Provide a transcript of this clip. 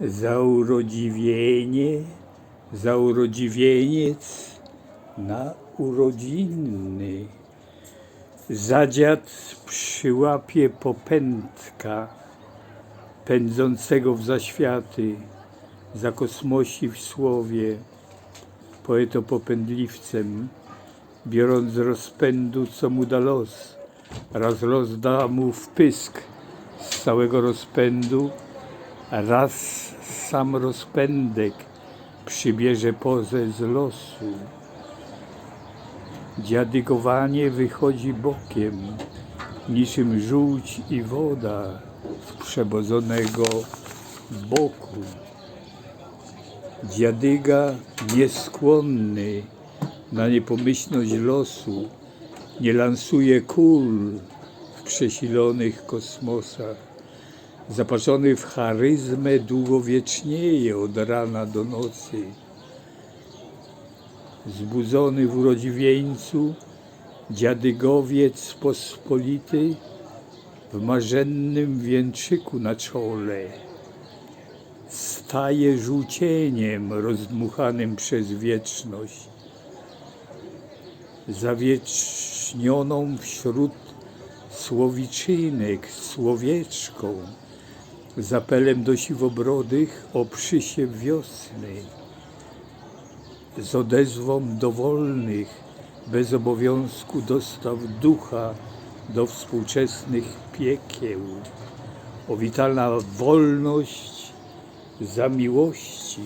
za urodziwienie, za urodziwieniec na urodziny. Zadziad przyłapie popędka pędzącego w zaświaty, zakosmosi w słowie, poetopopędliwcem, biorąc z rozpędu, co mu da los, raz los da mu w pysk z całego rozpędu, raz sam rozpędek przybierze pozę z losu. Dziadygowanie wychodzi bokiem, niczym żółć i woda z przebodzonego boku. Dziadyga nieskłonny na niepomyślność losu, nie lansuje kul w przesilonych kosmosach. Zapatrzony w charyzmę długowiecznieje od rana do nocy. Zbudzony w urodziwieńcu, dziadygowiec pospolity w marzennym wieńczyku na czole staje żółcieniem rozdmuchanym przez wieczność, zawiecznioną wśród słowiczynek słowieczką, z apelem do siwobrodych o przysiew wiosny, z odezwą dowolnych, bez obowiązku dostaw ducha do współczesnych piekieł. O witalna wolność za miłości